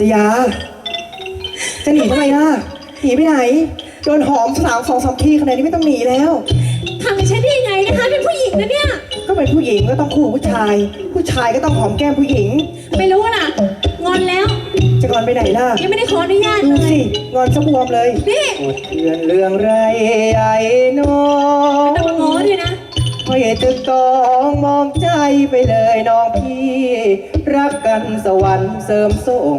ตยา จะหนีทำไมล่ะ หนีไปไหน โดนหอมสามสองสามทีขนาดนี้ไม่ต้องหนีแล้ว ทำกับฉันได้ยังไงนะคะ เป็นผู้หญิงนะเนี่ย ก็เป็นผู้หญิงก็ต้องคู่กับผู้ชาย ผู้ชายก็ต้องหอมแก้มผู้หญิง ไม่รู้ล่ะ งอนแล้ว จะงอนไปไหนล่ะ ยังไม่ได้ขออนุญาตดูเลยสิงอนสะบวมเลยนี่หมดเพื่อนเรื่องไรไอ้น้อต้องง มาง้อด้วยนะ พอเห็นตึกตองมองใจ ไปเลยน้องพี่ รักกันสวรรค์เสริมส่ง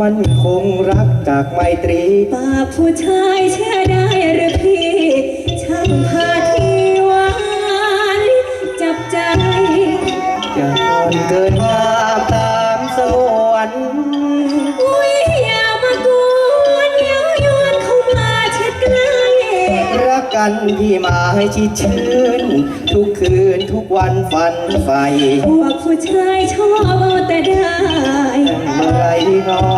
มันคงรักจากไมตรี ปากผู้ชายเชื่อได้หรือพี่ช่างพาทีหวานจับใจ อย่าอ่อนเกินงามตามสงวนอุ้ยอย่ามากวนเย้ายวนเข้ามาชิดใกล้รักกันที่มาให้ชิดชื่น ทุกคืนทุกวันฝันใฝ่พวกผู้ชายชอบเอาแต่ได้เมื่อไรนอ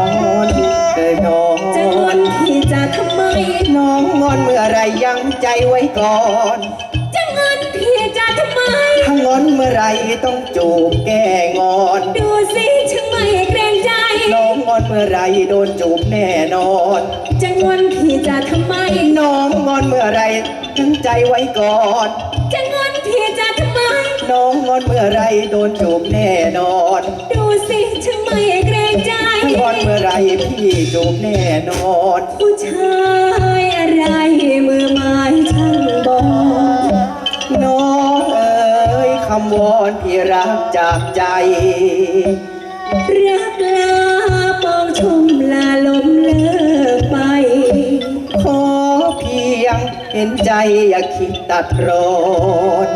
นเกิดนอนจะงอนพี่จะทำไม น้องงอนเมื่อไรยังใจไว้ก่อน จะงอนพี่จะทำไม ถ้างอนเมื่อไรต้องจูบแก้งอน ดูสิฉันไม่เกรงใจ น้องงอนเมื่อไรโดนจูบแน่นอน จะงอนพี่จะทำไม น้องงอนเมื่อไรตั้งใจไว้ก่อนจะงอ นพี่จะทำไมน้องงอนเมื่อไรโดนจูบแน่นอนดูสิฉันไม่เกรงใจถ้างอนเมื่อไรพี่จูบแน่นอนผู้ชายอะไรมือไม้ช่างบอกน้องเอ๋ยคำวอนพี่รักจากใจ รักลาปองชมลาลมเลิกไป ขอเพียงเห็นใจอย่าคิดตัดรอน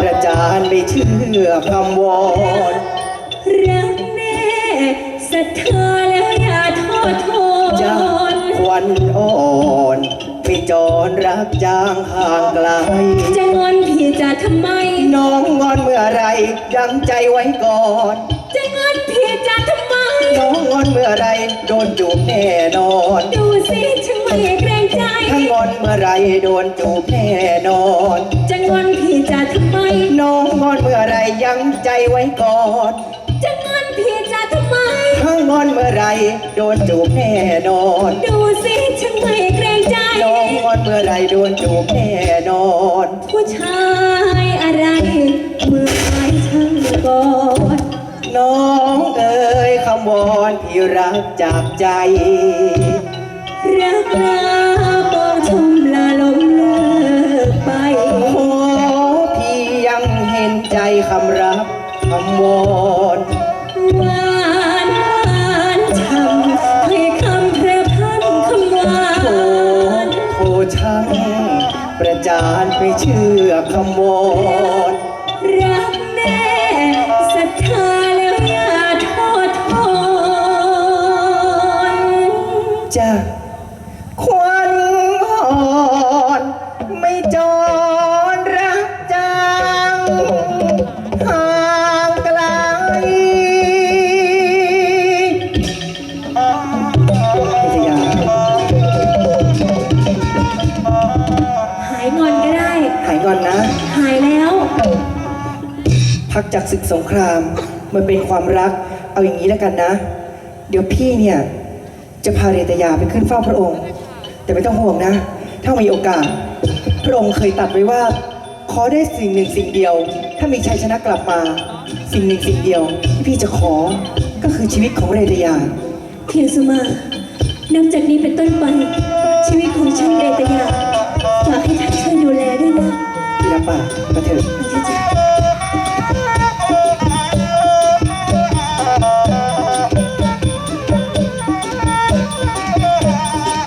ประจานไม่เชื่อคำวอนรักแน่ศรัทธาแล้วอย่าทอดทจะนควันอ่อนไม่จรรักจางห่างไกล จะงอนพี่จะทำไม น้องงอนเมื่อไรยังใจไว้ก่อน จะงอนพี่จะทำไม น้องงอนเมื่อไรโดนจูบแน่นอน ดูสิฉันไม่เกรงใจถ้า งอนเมื่อไรโดนจูบแน่นอน จะงอนพี่จะทำไม น้องงอนเมื่อไรยังใจไว้ก่อน จะงอนพี่จะทำไม ถ้างอนเมื่อไรโดนจูบแน่นอน ดูสิฉันไม่เกรงใจ น้องงอนเมื่อไรโดนจูบแน่นอน ผู้ชายอะไรมือไม้ช่างกอดน้องเอ๋ยคำวอนที่รักจากใจ รักลาปอง ชมลาลมเลิกไป ขอเพียงเห็นใจคำรักคำวอนหวานหวานช่ำให้คำพระพันคำหวาโอ้นโทช่างประจานไม่เชื่อคำวอนรักแน่ จรรักจังห่างไกลพิทยาหายงอนก็ได้ หายก่อนนะ หายแล้ว พักจากศึกสงคราม มันเป็นความรัก เอาอย่างนี้แล้วกันนะ เดี๋ยวพี่เนี่ย จะพาเรตยาไปขึ้นเฝ้าพระองค์ แต่ไม่ต้องห่วงนะ ถ้ามีโอกาส พระองค์เคยตัดไว้ว่า ขอได้สิ่งหนึ่งสิ่งเดียว ถ้ามีชัยชนะกลับมา สิ่งหนึ่งสิ่งเดียวที่พี่จะขอก็คือชีวิตของเรตยา เพียงสุมานับจากนี้เป็นต้นไป ชีวิตของฉันเรตยาฝากให้ท่านช่วยดูแลด้วยนะ พี่รับปากมาเถอะพระเจ้า